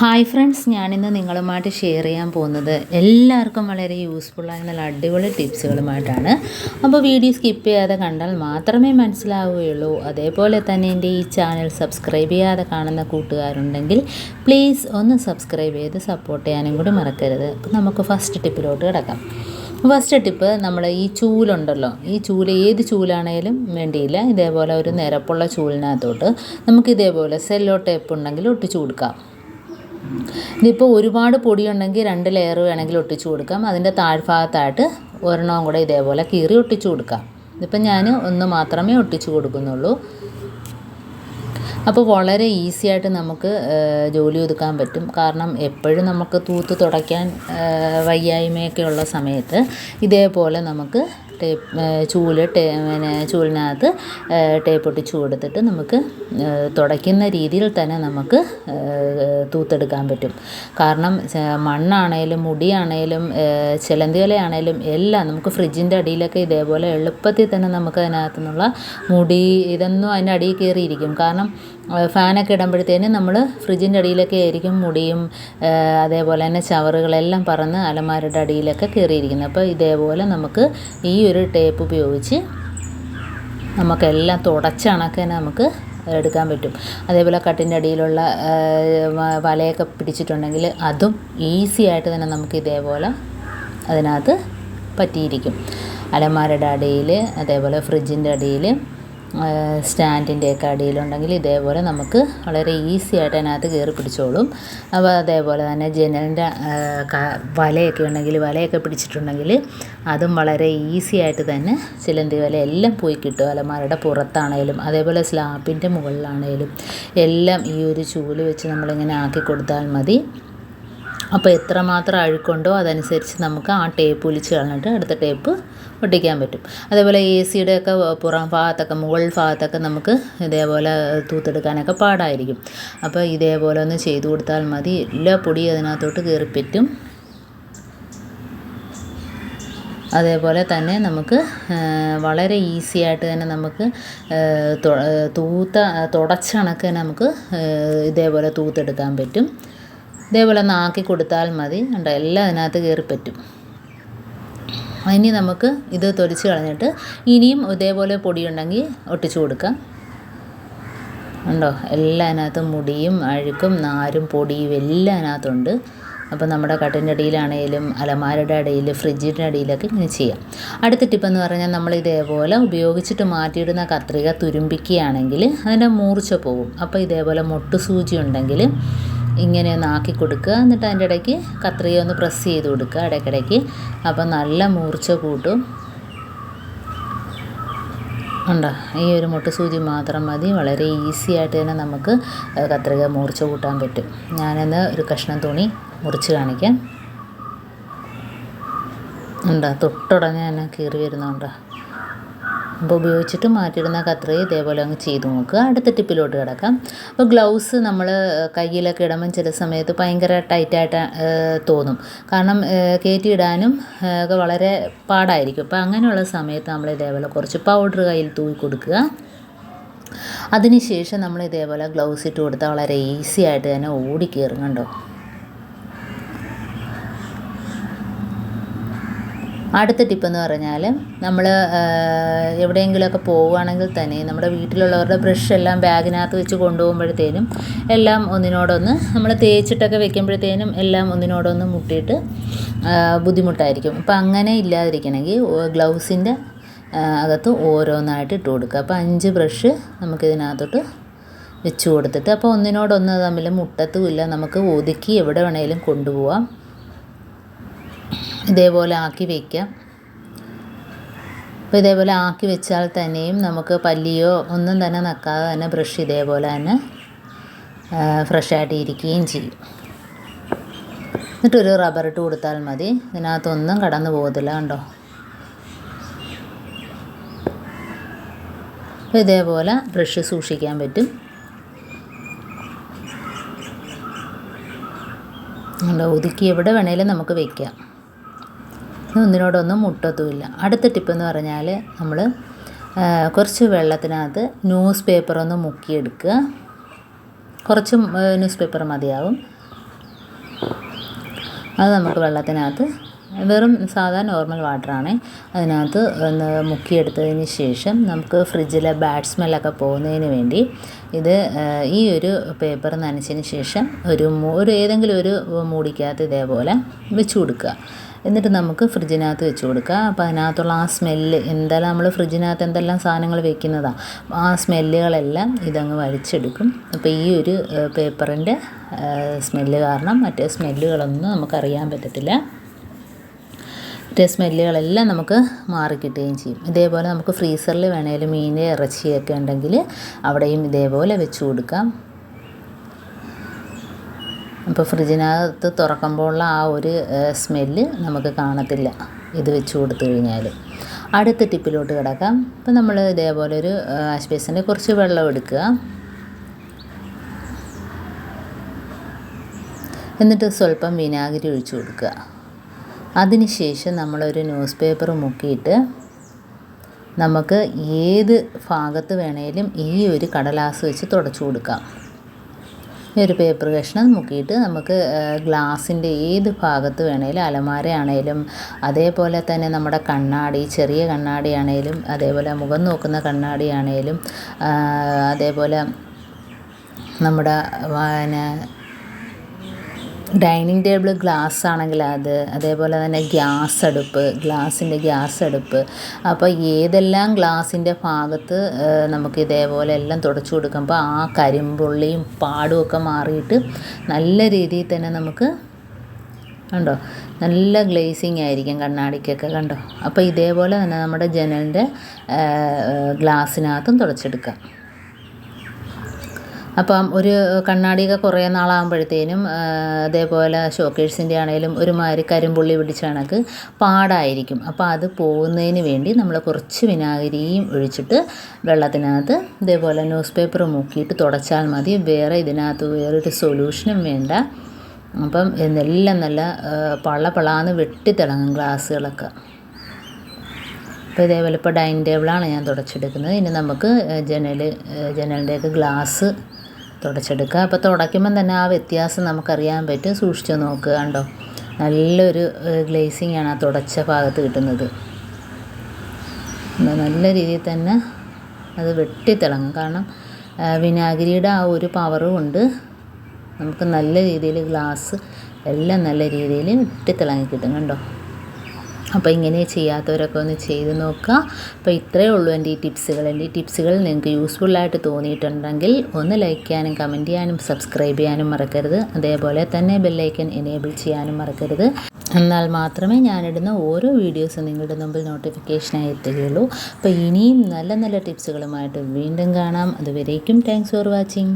Hi friends ഞാനിന്ന് നിങ്ങളുമായിട്ട് share ചെയ്യാൻ പോകുന്നത് എല്ലാവർക്കും വളരെ യൂസ്ഫുള്ളായ നല്ല അടിപൊളി ടിപ്സുകളുമായിട്ടാണ്. അപ്പോൾ വീഡിയോ സ്കിപ്പ് ചെയ്യാതെ കണ്ടാൽ മാത്രമേ മനസ്സിലാവുകയുള്ളൂ. അതേപോലെ തന്നെ എന്റെ ഈ ചാനൽ സബ്സ്ക്രൈബ് ചെയ്യാതെ കാണുന്ന കൂട്ടുകാരുണ്ടെങ്കിൽ പ്ലീസ് ഒന്ന് സബ്സ്ക്രൈബ് ചെയ്ത് സപ്പോർട്ട് ചെയ്യാനും കൂടി മറക്കരുത്. നമുക്ക് ഫസ്റ്റ് ടിപ്പിലോട്ട് കിടക്കാം. ഫസ്റ്റ് ടിപ്പ് നമ്മൾ ഈ ചൂലുണ്ടല്ലോ. ഈ ചൂൽ ഏത് ചൂലാണേലും വേണ്ടിയില്ല. ഇതേപോലെ ഒരു നിരപ്പുള്ള ചൂലിനകത്തോട്ട് നമുക്ക് ഇതേപോലെ സെല്ലോ ടേപ്പ് ഉണ്ടെങ്കിൽ ഒട്ടിച്ചു കൊടുക്കാം. ഇതിപ്പോൾ ഒരുപാട് പൊടിയുണ്ടെങ്കിൽ രണ്ട് ലെയർ വേണമെങ്കിൽ ഒട്ടിച്ചു കൊടുക്കാം. അതിന്റെ താഴ്ഭാഗത്തായിട്ട് ഒരെണ്ണവും കൂടെ ഇതേപോലെ കീറി ഒട്ടിച്ചു കൊടുക്കാം. ഇതിപ്പം ഞാൻ ഒന്ന് മാത്രമേ ഒട്ടിച്ചു കൊടുക്കുന്നുള്ളൂ. അപ്പോൾ വളരെ ഈസി ആയിട്ട് നമുക്ക് ജോലി ഒതുക്കാൻ പറ്റും. കാരണം എപ്പോഴും നമുക്ക് തൂത്ത് തുടയ്ക്കാൻ വയ്യായ്മയൊക്കെ ഉള്ള സമയത്ത് ഇതേപോലെ നമുക്ക് ടേപ്പ് ചൂൽ ടേ പിന്നെ ചൂലിനകത്ത് ടേപ്പ് ഒട്ടിച്ചു കൊടുത്തിട്ട് നമുക്ക് തുടയ്ക്കുന്ന രീതിയിൽ തന്നെ നമുക്ക് തൂത്തെടുക്കാൻ പറ്റും. കാരണം മണ്ണാണേലും മുടിയാണേലും ചിലന്തിയിലയാണേലും എല്ലാം നമുക്ക് ഫ്രിഡ്ജിന്റെ അടിയിലൊക്കെ ഇതേപോലെ എളുപ്പത്തിൽ തന്നെ നമുക്ക് അതിനകത്തു നിന്നുള്ള മുടി ഇതൊന്നും അതിന്റെ അടിയിൽ കയറിയിരിക്കും. കാരണം ഫാനൊക്കെ ഇടുമ്പോഴത്തേന് നമ്മൾ ഫ്രിഡ്ജിന്റെ അടിയിലൊക്കെ ആയിരിക്കും മുടിയും അതേപോലെ തന്നെ ചവറുകളെല്ലാം പറന്ന് അലമാരുടെ അടിയിലൊക്കെ കയറിയിരിക്കുന്നത്. അപ്പോൾ ഇതേപോലെ നമുക്ക് ഈ ഒരു ടേപ്പ് ഉപയോഗിച്ച് നമുക്കെല്ലാം തുടച്ചണക്കെ നമുക്ക് എടുക്കാൻ പറ്റും. അതേപോലെ കട്ടിന്റെ അടിയിലുള്ള വലയൊക്കെ പിടിച്ചിട്ടുണ്ടെങ്കിൽ അതും ഈസി ആയിട്ട് തന്നെ നമുക്ക് ഇതേപോലെ അതിനകത്ത് പറ്റിയിരിക്കും. അലമാരയുടെ അടിയിൽ അതേപോലെ ഫ്രിഡ്ജിന്റെ അടിയിൽ സ്റ്റാൻഡിന്റെയൊക്കെ അടിയിലുണ്ടെങ്കിൽ ഇതേപോലെ നമുക്ക് വളരെ ഈസി ആയിട്ട് അതിനകത്ത് കയറി പിടിച്ചോളും. അപ്പോൾ അതേപോലെ തന്നെ ജനലിന്റെ വലയൊക്കെ ഉണ്ടെങ്കിൽ വലയൊക്കെ പിടിച്ചിട്ടുണ്ടെങ്കിൽ അതും വളരെ ഈസി ആയിട്ട് തന്നെ ചിലന്തി വല എല്ലാം പോയി കിട്ടും. അലമാരയുടെ പുറത്താണേലും അതേപോലെ സ്ലാപ്പിന്റെ മുകളിലാണേലും എല്ലാം ഈ ഒരു ചൂൽ വെച്ച് നമ്മളിങ്ങനെ ആക്കി കൊടുത്താൽ മതി. അപ്പോൾ എത്രമാത്രം അഴുക്കുണ്ടോ അതനുസരിച്ച് നമുക്ക് ആ ടേപ്പ് ഒലിച്ച് കളഞ്ഞിട്ട് അടുത്ത ടേപ്പ് ഒട്ടിക്കാൻ പറ്റും. അതേപോലെ എ സിയുടെ ഒക്കെ പുറം ഭാഗത്തൊക്കെ മുകൾ ഭാഗത്തൊക്കെ നമുക്ക് ഇതേപോലെ തൂത്തെടുക്കാനൊക്കെ പാടായിരിക്കും. അപ്പോൾ ഇതേപോലെ ഒന്ന് ചെയ്തു കൊടുത്താൽ മതി. എല്ലാ പൊടിയും അതിനകത്തോട്ട് കയറിപ്പറ്റും അതേപോലെ തന്നെ നമുക്ക് വളരെ ഈസി ആയിട്ട് തന്നെ നമുക്ക് തൂത്ത തുടച്ചണക്ക് നമുക്ക് ഇതേപോലെ തൂത്തെടുക്കാൻ പറ്റും. ഇതേപോലെ ഒന്ന് ആക്കി കൊടുത്താൽ മതി. കണ്ടോ? എല്ലാം അതിനകത്ത് കയറി പറ്റും. ഇനി നമുക്ക് ഇത് തൊലിച്ച് കളഞ്ഞിട്ട് ഇനിയും ഇതേപോലെ പൊടിയുണ്ടെങ്കിൽ ഒട്ടിച്ചു കൊടുക്കാം. ഉണ്ടോ എല്ലാം അതിനകത്തും മുടിയും അഴുക്കും നാരും പൊടിയും എല്ലാം അതിനകത്തുണ്ട്. അപ്പോൾ നമ്മുടെ കട്ടിന്റെ അടിയിലാണെങ്കിലും അലമാരയുടെ അടിയിൽ ഫ്രിഡ്ജിന്റെ അടിയിലൊക്കെ ഇങ്ങനെ ചെയ്യാം. അടുത്ത ടിപ്പെന്ന് പറഞ്ഞാൽ നമ്മൾ ഇതേപോലെ ഉപയോഗിച്ചിട്ട് മാറ്റിയിടുന്ന കത്രിക തുരുമ്പിക്കുകയാണെങ്കിൽ അതിന്റെ മൂർച്ച പോകും. അപ്പോൾ ഇതേപോലെ മുട്ടു സൂചി ഉണ്ടെങ്കിൽ ഇങ്ങനെ ഒന്ന് ആക്കി കൊടുക്കുക. എന്നിട്ട് അതിന്റെ ഇടയ്ക്ക് കത്രിക ഒന്ന് പ്രസ് ചെയ്ത് കൊടുക്കുക ഇടയ്ക്കിടയ്ക്ക്. അപ്പം നല്ല മൂർച്ച കൂട്ടും. ഉണ്ടോ? ഈ ഒരു മുട്ട സൂചി മാത്രം മതി. വളരെ ഈസി ആയിട്ട് തന്നെ നമുക്ക് കത്രിക മൂർച്ച കൂട്ടാൻ പറ്റും. ഞാനിന്ന് ഒരു കഷ്ണം തുണി മുറിച്ച് കാണിക്കാം. ഉണ്ടോ? തൊട്ടുടനെ തന്നെ കീറി വരുന്നുണ്ടോ? അപ്പോൾ ഉപയോഗിച്ചിട്ട് മാറ്റിയിടുന്ന കത്രിക ഇതേപോലെ അങ്ങ് ചെയ്ത് നോക്കുക അടുത്ത ടിപ്പിലോട്ട് കിടക്കാം. അപ്പോൾ ഗ്ലൗസ് നമ്മൾ കയ്യിലൊക്കെ ഇടുമ്പം ചില സമയത്ത് ഭയങ്കര ടൈറ്റായിട്ട് തോന്നും. കാരണം കയറ്റിയിടാനും ഒക്കെ വളരെ പാടായിരിക്കും. അപ്പോൾ അങ്ങനെയുള്ള സമയത്ത് നമ്മൾ ഇതേപോലെ കുറച്ച് പൗഡർ കയ്യിൽ തൂക്കി കൊടുക്കുക. അതിനുശേഷം നമ്മൾ ഇതേപോലെ ഗ്ലൗസ് ഇട്ട് കൊടുത്താൽ വളരെ ഈസി ആയിട്ട് തന്നെ ഓടി കയറും കണ്ടോ? അടുത്ത ടിപ്പ് എന്ന് പറഞ്ഞാൽ നമ്മൾ എവിടെയെങ്കിലുമൊക്കെ പോവുകയാണെങ്കിൽ തന്നെ നമ്മുടെ വീട്ടിലുള്ളവരുടെ ബ്രഷ് എല്ലാം ബാഗിനകത്ത് വെച്ച് കൊണ്ടുപോകുമ്പോഴത്തേനും എല്ലാം ഒന്നിനോടൊന്ന് നമ്മൾ തേച്ചിട്ടൊക്കെ വെക്കുമ്പോഴത്തേനും എല്ലാം ഒന്നിനോടൊന്ന് മുട്ടിയിട്ട് ബുദ്ധിമുട്ടായിരിക്കും. അപ്പോൾ അങ്ങനെ ഇല്ലാതിരിക്കണമെങ്കിൽ ഗ്ലൗസിന്റെ അകത്ത് ഓരോന്നായിട്ട് ഇട്ട് കൊടുക്കുക. അപ്പോൾ അഞ്ച് ബ്രഷ് നമുക്കിതിനകത്തോട്ട് വെച്ച് കൊടുത്തിട്ട് അപ്പോൾ ഒന്നിനോടൊന്ന് തമ്മിൽ മുട്ടത്തുമില്ല. നമുക്ക് ഒതുക്കി എവിടെ വേണേലും കൊണ്ടുപോകാം ഇതേപോലെ ആക്കി വയ്ക്കാം അപ്പോൾ ഇതേപോലെ ആക്കി വെച്ചാൽ തന്നെയും നമുക്ക് പല്ലിയോ ഒന്നും തന്നെ നക്കാതെ തന്നെ ബ്രഷ് ഇതേപോലെ തന്നെ ഫ്രഷായിട്ട് ഇരിക്കുകയും ചെയ്യും. എന്നിട്ടൊരു റബ്ബർ ഇട്ട് കൊടുത്താൽ മതി. ഇതിനകത്തൊന്നും കടന്നു പോകത്തില്ല കണ്ടോ? അപ്പോൾ ഇതേപോലെ ബ്രഷ് സൂക്ഷിക്കാൻ പറ്റും. ഒതുക്കി എവിടെ വേണേലും നമുക്ക് വയ്ക്കാം ഒന്നിനോടൊന്നും മുട്ടത്തുമില്ല. അടുത്ത ടിപ്പെന്ന് പറഞ്ഞാൽ നമ്മൾ കുറച്ച് വെള്ളത്തിനകത്ത് ന്യൂസ് പേപ്പർ ഒന്ന് മുക്കിയെടുക്കുക. കുറച്ച് ന്യൂസ് പേപ്പർ മതിയാവും. അത് നമുക്ക് വെള്ളത്തിനകത്ത് വെറും സാധാ നോർമൽ വാട്ടറാണ് അതിനകത്ത് ഒന്ന് മുക്കിയെടുത്തതിന് ശേഷം നമുക്ക് ഫ്രിഡ്ജിലെ ബാഡ് സ്മെല്ലൊക്കെ പോകുന്നതിന് വേണ്ടി ഇത് ഈ ഒരു പേപ്പർ നനച്ചതിന് ശേഷം ഒരു ഒരു ഏതെങ്കിലും ഒരു മൂടിക്കകത്ത് ഇതേപോലെ വെച്ച് കൊടുക്കുക. എന്നിട്ട് നമുക്ക് ഫ്രിഡ്ജിനകത്ത് വെച്ച് കൊടുക്കുക. അപ്പോൾ അതിനകത്തുള്ള ആ സ്മെല്ല് എന്തായാലും നമ്മൾ ഫ്രിഡ്ജിനകത്ത് എന്തെല്ലാം സാധനങ്ങൾ വെക്കുന്നതാണ് ആ സ്മെല്ലുകളെല്ലാം ഇതങ്ങ് വലിച്ചെടുക്കും. അപ്പോൾ ഈ ഒരു പേപ്പറിന്റെ സ്മെല്ല് കാരണം മറ്റേ സ്മെല്ലുകളൊന്നും നമുക്കറിയാൻ പറ്റത്തില്ല. മറ്റേ സ്മെല്ലുകളെല്ലാം നമുക്ക് മാറിക്കിട്ടുകയും ചെയ്യും. ഇതേപോലെ നമുക്ക് ഫ്രീസറിൽ വേണേലും മീൻ ഇറച്ചിയൊക്കെ ഉണ്ടെങ്കിൽ അവിടെയും ഇതേപോലെ വെച്ച് കൊടുക്കാം. അപ്പോൾ ഫ്രിഡ്ജിനകത്ത് തുറക്കുമ്പോഴുള്ള ആ ഒരു സ്മെല്ല് നമുക്ക് കാണത്തില്ല. ഇത് വെച്ച് കൊടുത്തു കഴിഞ്ഞാൽ അടുത്ത ടിപ്പിലോട്ട് കിടക്കാം. ഇപ്പം നമ്മൾ ഇതേപോലെ ഒരു ആശ് കുറച്ച് വെള്ളം എടുക്കുക. എന്നിട്ട് സ്വല്പം വിനാഗിരി ഒഴിച്ചു കൊടുക്കുക. അതിനുശേഷം നമ്മളൊരു ന്യൂസ് പേപ്പർ മുക്കിയിട്ട് നമുക്ക് ഏത് ഭാഗത്ത് വേണേലും ഈ ഒരു കടലാസ് വെച്ച് തുടച്ചു കൊടുക്കാം. ഈ ഒരു പേപ്പർ കഷ്ണം മുക്കിയിട്ട് നമുക്ക് ഗ്ലാസിന്റെ ഏത് ഭാഗത്ത് വേണേലും അലമാരയാണേലും അതേപോലെ തന്നെ നമ്മുടെ കണ്ണാടി ചെറിയ കണ്ണാടിയാണേലും അതേപോലെ മുഖം നോക്കുന്ന കണ്ണാടിയാണേലും അതേപോലെ നമ്മുടെ പിന്നെ ഡൈനിങ് ടേബിൾ ഗ്ലാസ് ആണെങ്കിൽ അത് അതേപോലെ തന്നെ ഗ്യാസ് അടുപ്പ് ഗ്ലാസിന്റെ ഗ്യാസ് അടുപ്പ്. അപ്പോൾ ഏതെല്ലാം ഗ്ലാസിന്റെ ഭാഗത്ത് നമുക്ക് ഇതേപോലെ എല്ലാം തുടച്ചു കൊടുക്കുമ്പോൾ ആ കരിമ്പുള്ളിയും പാടുമൊക്കെ മാറിയിട്ട് നല്ല രീതിയിൽ തന്നെ നമുക്ക് കണ്ടോ? നല്ല ഗ്ലേസിങ് ആയിരിക്കും കണ്ണാടിക്കൊക്കെ കണ്ടോ? അപ്പോൾ ഇതേപോലെ തന്നെ നമ്മുടെ ജനലിന്റെ ഗ്ലാസ്സിനകത്തും തുടച്ചെടുക്കാം അപ്പം ഒരു കണ്ണാടിയൊക്കെ കുറേ നാളാകുമ്പോഴത്തേനും അതേപോലെ ഷോക്കേഴ്സിന്റെ ആണെങ്കിലും ഒരുമാതിരി കരിമ്പുള്ളി പിടിച്ച കണക്ക് പാടായിരിക്കും. അപ്പോൾ അത് പോകുന്നതിന് വേണ്ടി നമ്മൾ കുറച്ച് വിനാഗിരിയും ഒഴിച്ചിട്ട് വെള്ളത്തിനകത്ത് ഇതേപോലെ ന്യൂസ് പേപ്പർ മുക്കിയിട്ട് തുടച്ചാൽ മതി. വേറെ ഇതിനകത്ത് വേറൊരു സൊല്യൂഷനും വേണ്ട. അപ്പം എല്ലാം നല്ല പള്ള പളാന്ന് വെട്ടിത്തിളങ്ങും ഗ്ലാസ്സുകളൊക്കെ. അപ്പോൾ ഇതേപോലെ ഇപ്പോൾ ഡൈനിങ് ടേബിളാണ് ഞാൻ തുടച്ചെടുക്കുന്നത്. ഇനി നമുക്ക് ജനൽ ജനലിന്റെയൊക്കെ ഗ്ലാസ് തുടച്ചെടുക്കുക അപ്പോൾ തുടയ്ക്കുമ്പം തന്നെ ആ വ്യത്യാസം നമുക്കറിയാൻ പറ്റും. സൂക്ഷിച്ച് നോക്കുക കണ്ടോ? നല്ലൊരു ഗ്ലേസിങ് ആണ് ആ തുടച്ച ഭാഗത്ത് കിട്ടുന്നത്. നല്ല രീതിയിൽ തന്നെ അത് വെട്ടിത്തിളങ്ങും. കാരണം വിനാഗിരിയുടെ ആ ഒരു പവറും ഉണ്ട് നമുക്ക് നല്ല രീതിയിൽ ഗ്ലാസ് എല്ലാം നല്ല രീതിയിൽ വെട്ടിത്തിളങ്ങി കിട്ടും. കണ്ടോ? അപ്പോൾ ഇങ്ങനെ ചെയ്യാത്തവരൊക്കെ ഒന്ന് ചെയ്ത് നോക്കുക. അപ്പോൾ ഇത്രയേ ഉള്ളൂ എന്റെ ഈ ടിപ്സുകൾ. എന്റെ ഈ ടിപ്സുകൾ നിങ്ങൾക്ക് യൂസ്ഫുള്ളായിട്ട് തോന്നിയിട്ടുണ്ടെങ്കിൽ ഒന്ന് ലൈക്ക് ചെയ്യാനും കമന്റ് ചെയ്യാനും സബ്സ്ക്രൈബ് ചെയ്യാനും മറക്കരുത്. അതേപോലെ തന്നെ ബെല്ലൈക്കൻ എനേബിൾ ചെയ്യാനും മറക്കരുത്. എന്നാൽ മാത്രമേ ഞാനിടുന്ന ഓരോ വീഡിയോസും നിങ്ങളുടെ മുമ്പിൽ നോട്ടിഫിക്കേഷനായി എത്തുകയുള്ളൂ. അപ്പോൾ ഇനിയും നല്ല നല്ല ടിപ്സുകളുമായിട്ട് വീണ്ടും കാണാം. അതുവരേക്കും താങ്ക്സ് ഫോർ വാച്ചിങ്